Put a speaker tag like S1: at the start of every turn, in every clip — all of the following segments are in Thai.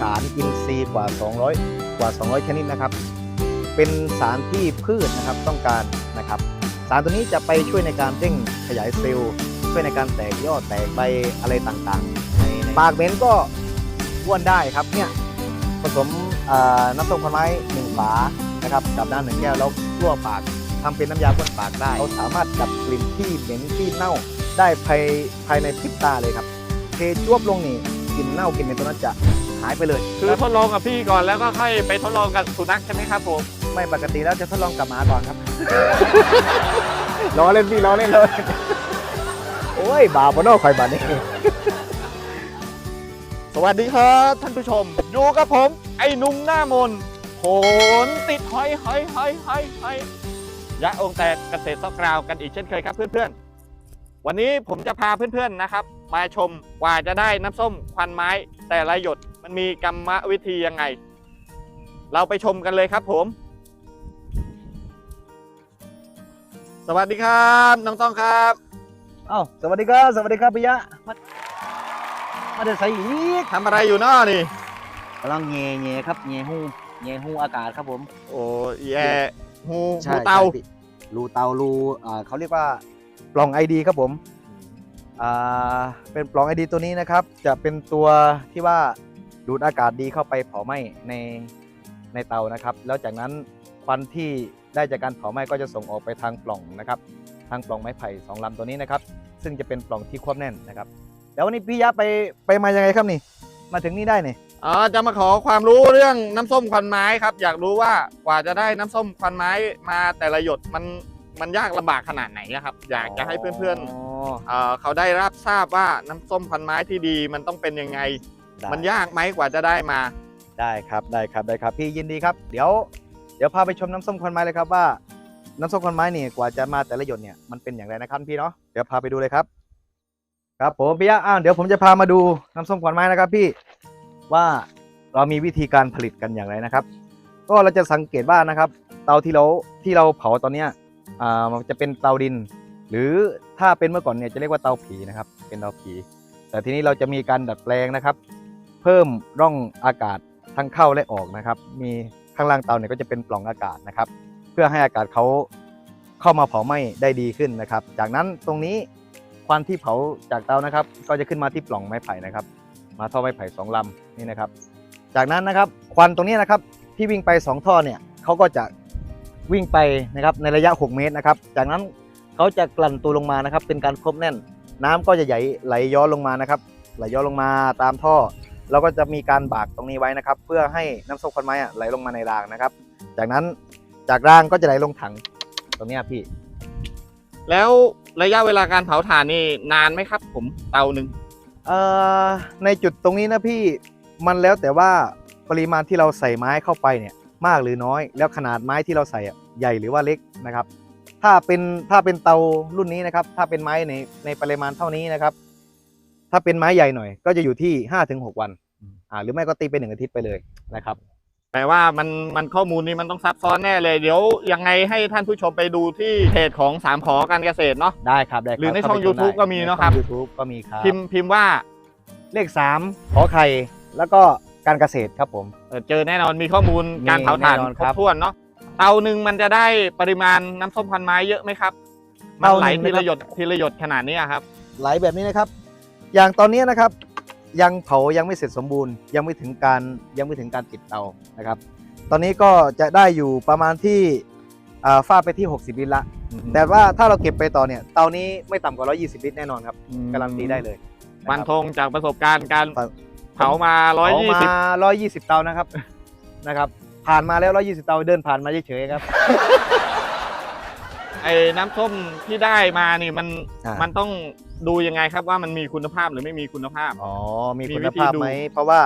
S1: สารอินทรีย์กว่า 200 กว่า 200 ชนิดนะครับ เป็นสารที่พืชนะครับต้องการนะครับ สารตัวนี้จะไปช่วยในการเร่งขยายเซลล์ ช่วยในการแตกยอดแตกใบอะไรต่างๆในในปากเหม็นก็บ้วนได้ครับเนี่ยผสมเอ่อน้ำส้มผลไม้หนึ่งฝานะครับกับน้ำหนึ่งแก้วแล้วรั่วปากทำเป็นน้ำยาบ้วนปากได้เราสามารถดับกลิ่นที่เหม็นที่เน่าได้ภายภายในพริบตาเลยครับเทจวบลงนี่กลิ่นเน่ากลิ่นเหม็นตัวนั้นจะหายไปเลย
S2: คือทดลองกับพี่ก่อนแล้วก็ค่อยไปทดลองกับสุนัขใช่ไหมครับผม
S1: ไม่ปกติแล้วจะทดลองกับหมาก่อนครับล้อเล่นพี่ล้อเล่นเลยโอ้ยบาปนอกคอยบานี่
S2: สวัสดีครับท่านผู้ชม อยู่กับผม ไอ้หนุ่มหน้ามนต์โหนติดหอยหอยหอยหอยหอยยะองค์แตกเกษตรซอกกราวกันอีกเช่นเคยครับเพื่อนๆ วันนี้ผมจะพาเพื่อนๆนะครับ มาชมกว่าจะได้น้ำส้มควันไม้แต่ละหยด มันมีกรรมวิธียังไง เราไปชมกันเลยครับผม สวัสดีครับน้องต้องครับ
S1: เอ้าสวัสดีครับสวัสดีครับปิยะมามาเดินใส่อีก
S2: ทำอะไรอยู่น้อนี่
S1: กำลังเงยเงยครับเงยหูเงยหูอากาศครับผม
S2: โอ้แย่หูหูเตา
S1: ใช่พี่รูเตารูอ่าเขาเรียกว่าปล่องไอดีครับผมอ่าเป็นปล่องไอดีตัวนี้นะครับ จะเป็นตัวที่ว่า ดูดอากาศดีเข้าไปเผาไหม้ในในเตานะครับ แล้วจากนั้นควันที่ได้จากการเผาไหม้ก็จะส่งออกไปทางปล่องนะครับ ทางปล่องไม้ไผ่สองลำตัวนี้นะครับ ซึ่งจะเป็นปล่องที่ควบแน่นนะครับ แล้ววันนี้พี่ยะไปไปมายังไงครับนี่ มาถึงนี่ได้นี่
S2: อ๋อจะมาขอความรู้เรื่องน้ำส้มควันไม้ครับ อยากรู้ว่ากว่าจะได้น้ำส้มควันไม้มาแต่ละหยดมันมันยากลำบากขนาดไหนอะครับ อยากจะให้เพื่อนๆ
S1: อ๋อ
S2: เอ่อเขาได้รับทราบว่าน้ำส้มควันไม้ที่ดีมันต้องเป็นยังไง
S1: ได้
S2: มันยากไหมกว่าจะได้มา
S1: ได้ครับได้ครับได้ครับ พี่ยินดีครับ เดี๋ยวเดี๋ยวพาไปชมน้ำส้มควันไม้เลยครับว่า น้ำส้มควันไม้นี่กว่าจะมาแต่ละหยดเนี่ยมันเป็นอย่างไรนะครับพี่เนาะเดี๋ยวพาไปดูเลยครับ ครับผมพี่ยะอ้าวเดี๋ยวผมจะพามาดูน้ำส้มควันไม้นะครับ พี่ว่าเรามีวิธีการผลิตกันอย่างไรนะครับ ก็เราจะสังเกตว่านะครับ เตาที่เราที่เราเผาตอนเนี้ยอ่ามันจะเป็นเตาดิน หรือถ้าเป็นเมื่อก่อนเนี่ยจะเรียกว่าเตาผีนะครับ เป็นเตาผี แต่ทีนี้เราจะมีการดัดแปลงนะครับ เพิ่มร่องอากาศทั้งเข้าและออกนะครับ มีข้างล่างเตาเนี่ยก็จะเป็นปล่องอากาศนะครับ เพื่อให้อากาศเขาเข้ามาเผาไหม้ได้ดีขึ้นนะครับ จากนั้นตรงนี้ควันที่เผาจากเตานะครับ ก็จะขึ้นมาที่ปล่องไม้ไผ่นะครับ มาท่อไม้ไผ่สองลำนี่นะครับ จากนั้นนะครับควันตรงนี้นะครับที่วิ่งไปสองท่อเนี่ยเขาก็จะวิ่งไปนะครับในระยะ 6 เมตรนะครับ จากนั้นเขาจะกลั่นตัวลงมานะครับ เป็นการควบแน่น น้ำก็จะไหลไหลย้อนลงมานะครับ ไหลย้อนลงมาตามท่อ เราก็จะมีการบากตรงนี้ไว้นะครับ เพื่อให้น้ำส้มควันไม้อะไหลลงมาในรางนะครับ จากนั้นจากรางก็จะไหลลงถังตรงเนี้ยพี่
S2: แล้วระยะเวลาการเผาถ่านนี่นานไหมครับ ผมเตาหนึ่ง
S1: เอ่อในจุดตรงนี้นะพี่มันแล้วแต่ว่าปริมาณที่เราใส่ไม้เข้าไปเนี่ยมากหรือน้อย แล้วขนาดไม้ที่เราใส่อะใหญ่หรือว่าเล็กนะครับ ถ้าเป็นถ้าเป็นเตารุ่นนี้นะครับ ถ้าเป็นไม้ในในปริมาณเท่านี้นะครับ ถ้าเป็นไม้ใหญ่หน่อย ก็จะอยู่ที่5้าถึงหวัน อ่า หรือไม่ก็ตีเป็นหนึ่งอาทิตย์ไปเลยนะครับ
S2: แปลว่ามันมันข้อมูลนี้มันต้องซับซ้อนแน่เลยเดี๋ยวยังไงให้ท่านผู้ชมไปดูที่เพจของสามขอการเกษตรเนาะ
S1: ได้ครับได้คบ
S2: หรือในช่อง
S1: เข้าไปช
S2: YouTube
S1: ได้
S2: ก็มีเนอะครับ
S1: ใช่อง YouTube ก็มีครับ
S2: พิมพ์พิมพ์ว่า
S1: เลข3ขอไข่แล้วก็การเกษตรครับผม
S2: เออเจอแน่นอนมีข้อมูล
S1: มี
S2: การเผาถ่าน
S1: แน่นอน
S2: ค
S1: ค
S2: ร
S1: รั
S2: บ บถ้วนเนาะเตาหนึ่งมันจะได้ปริมาณน้ำส้มควันไม้เยอะไหมครับมัน
S1: เตาห
S2: ไหล
S1: นึ่ง
S2: ที
S1: นะครับ
S2: ละหยดทีละหยดขนาดนี้อะครับ
S1: ไหลแบบนี้นะครับ อย่างตอนนี้นะครับยังเผายังไม่เสร็จสมบูรณ์ ยังไม่ถึงการยังไม่ถึงการติดเตานะครับ ตอนนี้ก็จะได้อยู่ประมาณที่อ่าฟาดไปที่ 60 ลิตรละ แต่ว่าถ้าเราเก็บไปต่อเนี่ยเตานี้ไม่ต่ำกว่า 120 ลิตรแน่นอนครับการันตีได้เลยะ
S2: มัน
S1: ครับ
S2: ทงจากประสบการณ์การ
S1: ครับ
S2: เผามา
S1: เผามา
S2: 120
S1: 120 เตานะครับนะครับ ผ่านมาแล้ว 120 เตาเดินผ่านมาเฉยๆครับ
S2: ไอ้น้ำส้มที่ได้มานี่มัน
S1: อ่ามั
S2: มันต้องดูยังไงครับว่ามันมีคุณภาพหรือไม่มีคุณภาพ
S1: อ๋อ มี
S2: มี
S1: คุ
S2: วิ
S1: ณ
S2: ธี
S1: ภาพ
S2: ดู
S1: ไหม เพราะว่า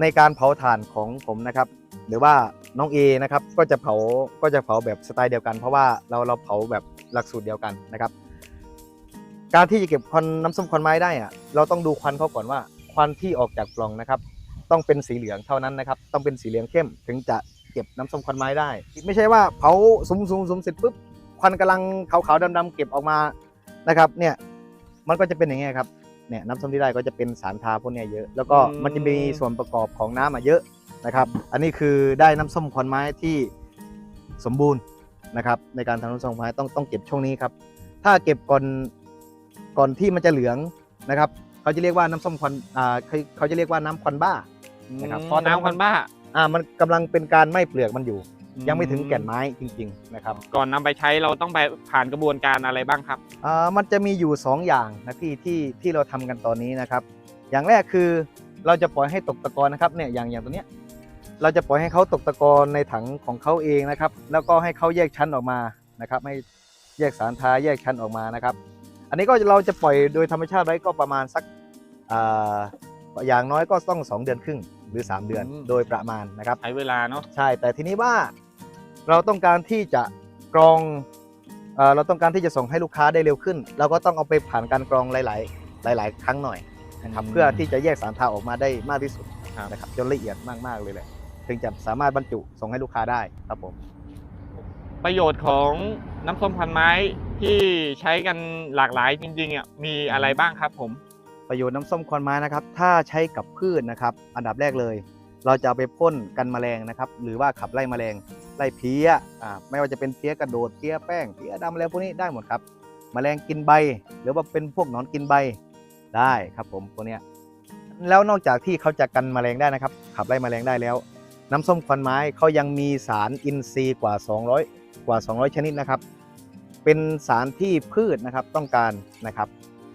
S1: ในการเผาถ่านของผมนะครับ หรือว่าน้องเอนะครับ ก็จะเผา ก็จะเผาแบบสไตล์เดียวกัน เพราะว่าเราเราเผาแบบหลักสูตรเดียวกันนะครับ การที่จะเก็บควันน้ำส้มควันไม้ได้อะเราต้องดูควันเขาก่อนว่า ควันที่ออกจากปล่องนะครับ ต้องเป็นสีเหลืองเท่านั้นนะครับ ต้องเป็นสีเหลืองเข้มถึงจะเก็บน้ำส้มควันไม้ได้ ไม่ใช่ว่าเผาสุมสุมสุมเสร็จปุ๊บควันกำลังขาวๆดำๆเก็บออกมานะครับเนี่ยมันก็จะเป็นอย่างเงี้ยครับเนี่ยน้ำส้มที่ได้ก็จะเป็นสารทาพวกเนี้ยเยอะ แล้วก็
S2: อืม
S1: มันจะมีส่วนประกอบของน้ำอะเยอะนะครับ อันนี้คือได้น้ำส้มควันไม้ที่สมบูรณ์นะครับในการทำน้ำส้มควันไม้ต้องต้องเก็บช่วงนี้ครับ ถ้าเก็บก่อนก่อนที่มันจะเหลืองนะครับ เขาจะเรียกว่าน้ำส้มควันอ่าเขาเขาจะเรียกว่าน้ำควันบ้านะครับ
S2: พอน้ำควันบ้า
S1: อ่ามันกำลังเป็นการไหม้เปลือกมันอยู่ ยังไม่ถึงแก่นไม้จริง ๆ นะครับ
S2: ก่อนนำไปใช้เราต้องไปผ่านกระบวนการอะไรบ้างครับ
S1: อ่ามันจะมีอยู่ 2 อย่างนะพี่ที่ที่เราทำกันตอนนี้นะครับ อย่างแรกคือเราจะปล่อยให้ตกตะกอนนะครับเนี่ยอย่างอย่างตัวเนี้ยเราจะปล่อยให้เขาตกตะกอนในถังของเขาเองนะครับ แล้วก็ให้เขาแยกชั้นออกมานะครับให้แยกสารทาแยกชั้นออกมานะครับ อันนี้ก็เราจะปล่อยโดยธรรมชาติไว้ก็ประมาณสักอ่าอย่างน้อยก็ต้อง 2 เดือนครึ่ง หรือ 3 เดือน
S2: อืม
S1: โดยประมาณนะครับ
S2: ใช้เวลาเนาะ
S1: ใช่ แต่ทีนี้ว่าเราต้องการที่จะกรองเออเราต้องการที่จะส่งให้ลูกค้าได้เร็วขึ้น เราก็ต้องเอาไปผ่านการกรองหลาย ๆ หลาย ๆ ครั้งหน่อยนะครับ
S2: อืม
S1: เพื่อที่จะแยกสารทาออกมาได้มากที่สุด
S2: ครับ
S1: นะครับจนละเอียดมาก ๆ เลยแหละถึงจะสามารถบรรจุส่งให้ลูกค้าได้ครับผม
S2: ประโยชน์ของน้ำส้มพันไม้ที่ใช้กันหลากหลายจริงๆอะมีอะไรบ้างครับผม
S1: ประโยชน์น้ำส้มควันไม้นะครับ ถ้าใช้กับพืชนะครับ อันดับแรกเลย เราจะเอาไปพ่นกันแมลงนะครับ หรือว่าขับไล่แมลงไล่เพี้ยอ่าไม่ว่าจะเป็นเพี้ยกระโดดเพี้ยแป้งเพี้ยดำอะไรพวกนี้ได้หมดครับแมลงกินใบ หรือว่าเป็นพวกหนอนกินใบได้ครับผมพวกเนี้ยแล้วนอกจากที่เขาจะกันแมลงได้นะครับ ขับไล่แมลงได้แล้ว น้ำส้มควันไม้เขายังมีสารอินทรีย์กว่า 200 กว่า 200 ชนิดนะครับ เป็นสารที่พืชนะครับต้องการนะครับ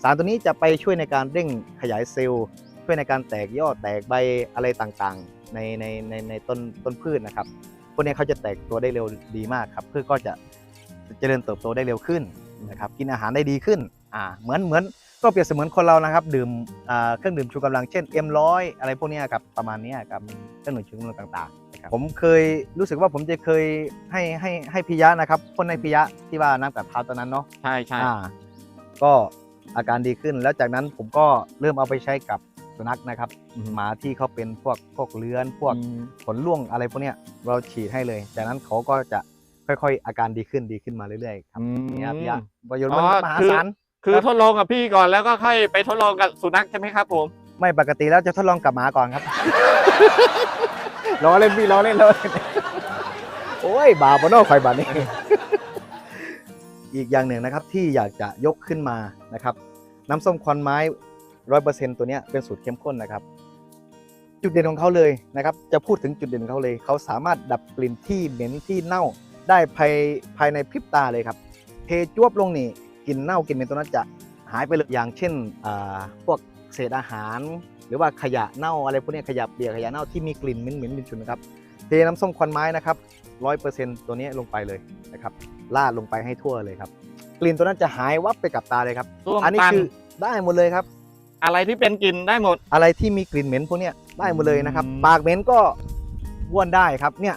S1: สารตัวนี้จะไปช่วยในการเร่งขยายเซลล์ ช่วยในการแตกยอดแตกใบอะไรต่างๆ ในในในในต้นต้นพืชนะครับ พวกนี้เขาจะแตกตัวได้เร็วดีมากครับพืชก็จะเจริญเติบโตได้เร็วขึ้นนะครับ กินอาหารได้ดีขึ้นอ่าเหมือนเหมือนก็เปรียบเสมือนคนเรานะครับ ดื่มอ่าเครื่องดื่มชูกำลังเช่น M100 อะไรพวกเนี้ยครับประมาณเนี้ยครับเครื่องดื่มชูกำลังต่างๆนะครับผมเคยรู้สึกว่าผมจะเคยให้ให้ให้พิยะนะครับพ่นให้พิยะที่ว่าน้ำกัดเท้าตอนนั้นเนาะ
S2: ใช่ใช่
S1: อ่าก็ อาการดีขึ้น แล้วจากนั้นผมก็เริ่มเอาไปใช้กับสุนัขนะครับหมาที่เขาเป็นพวกพวกเลื้อนพวก
S2: อืม
S1: ขนร่วงอะไรพวกเนี้ยเราฉีดให้เลย จากนั้นเขาก็จะค่อยๆ อาการดีขึ้นดีขึ้นมาเรื่อยๆครับ
S2: อืม
S1: เนี่ยพี่ยะประโยชน์
S2: อ๋
S1: มัน
S2: อ
S1: มหา
S2: คือ
S1: ศาล
S2: คือ
S1: ครับ
S2: ทดลองกับพี่ก่อนแล้วก็ค่อยไปทดลองกับสุนัขใช่ไหมครับผม
S1: ไม่ปกติแล้วจะทดลองกับหมาก่อนครับล้อเล่นพี่ล้อเล่นล้อเล่นโอ้ยบาปนอกไฟบานี่ อีกอย่างหนึ่งนะครับที่อยากจะยกขึ้นมานะครับน้ำส้มควันไม้ร้อยเปอร์เซ็นต์ตัวนี้เป็นสูตรเข้มข้นนะครับ จุดเด่นของเขาเลยนะครับจะพูดถึงจุดเด่นของเขาเลย เขาสามารถดับกลิ่นที่เหม็นที่เน่าได้ภายภายในพริบตาเลยครับเทจวบลงนี่กลิ่นเน่ากลิ่นเหม็นตัวนั้นจะหายไปเลยอย่างเช่นอ่าพวกเศษอาหาร หรือว่าขยะเน่าอะไรพวกนี้ขยะเปียกขยะเน่าที่มีกลิ่นเหม็นเหม็นๆฉุนนะครับเทน้ำส้มควันไม้นะครับร้อยเปอร์เซ็นต์ตัวนี้ลงไปเลยนะครับ ลาดลงไปให้ทั่วเลยครับ กลิ่นตัวนั้นจะหายวับไปกับตาเลยครับ
S2: ส้วม
S1: อันนี้
S2: ตัน
S1: คือได้หมดเลยครับ
S2: อะไรที่เป็นกลิ่นได้หมด
S1: อะไรที่มีกลิ่นเหม็นพวกเนี้ยได้หมดเลยนะครับ
S2: อืม
S1: ปากเหม็นก็บ้วนได้ครับเนี่ย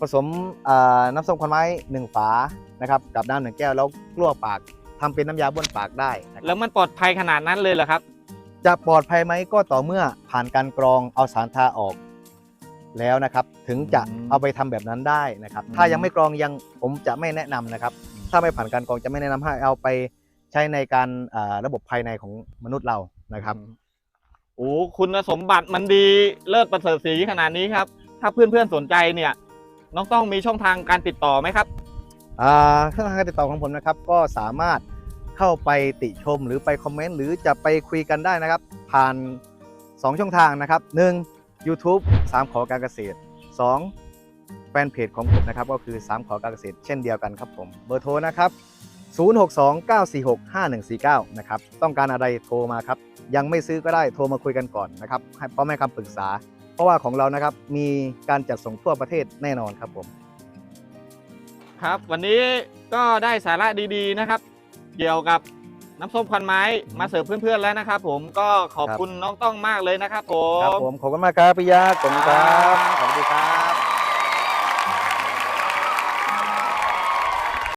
S1: ผสมอ่าน้ำส้มควันไม้หนึ่งฝานะครับกับน้ำหนึ่งแก้วแล้วกลัวปากทำเป็นน้ำยาบ้วนปากได้นะครับ
S2: แล้วมันปลอดภัยขนาดนั้นเลยเหรอครับ
S1: จะปลอดภัยไหมก็ต่อเมื่อผ่านการกรองเอาสารทาออก แล้วนะครับถึงจะ
S2: อืม
S1: เอาไปทำแบบนั้นได้นะครับ
S2: อืม
S1: ถ้ายังไม่กรองยังผมจะไม่แนะนำนะครับ ถ้าไม่ผ่านการกรองจะไม่แนะนำให้เอาไปใช้ในการอ่าระบบภายในของมนุษย์เรานะครับ
S2: โอ้คุณสมบัติมันดีเลิศประเสริฐสีขนาดนี้ครับ ถ้าเพื่อนๆสนใจเนี่ยน้องต้องมีช่องทางการติดต่อไหมครับ
S1: อ่าช่องทางการติดต่อของผมนะครับ ก็สามารถเข้าไปติชมหรือไปคอมเมนต์หรือจะไปคุยกันได้นะครับ ผ่าน 2 ช่องทางนะครับ 1. YouTube 3 ขอการเกษตร 2. แฟนเพจของผมนะครับ ก็คือ 3 ขอการเกษตร เช่นเดียวกันครับผม เบอร์โทรนะครับ 0629465149 นะครับ ต้องการอะไรโทรมาครับ ยังไม่ซื้อก็ได้โทรมาคุยกันก่อนนะครับให้พร้อมให้คำปรึกษา เพราะว่าของเรานะครับมีการจัดส่งทั่วประเทศแน่นอนครับผม
S2: ครับ วันนี้ก็ได้สาระดีๆนะครับ เกี่ยวกับ น้ำส้มควันไม้มาเสิร์ฟเพื่อนๆแล้วนะครับผมก็ขอบ
S1: ครับ
S2: คุณน้องต้องมากเลยนะครับผ
S1: ครับ
S2: ม
S1: ผมขอบคุณมากครับพี่ยาขอบคุณครับสวัสดีครับ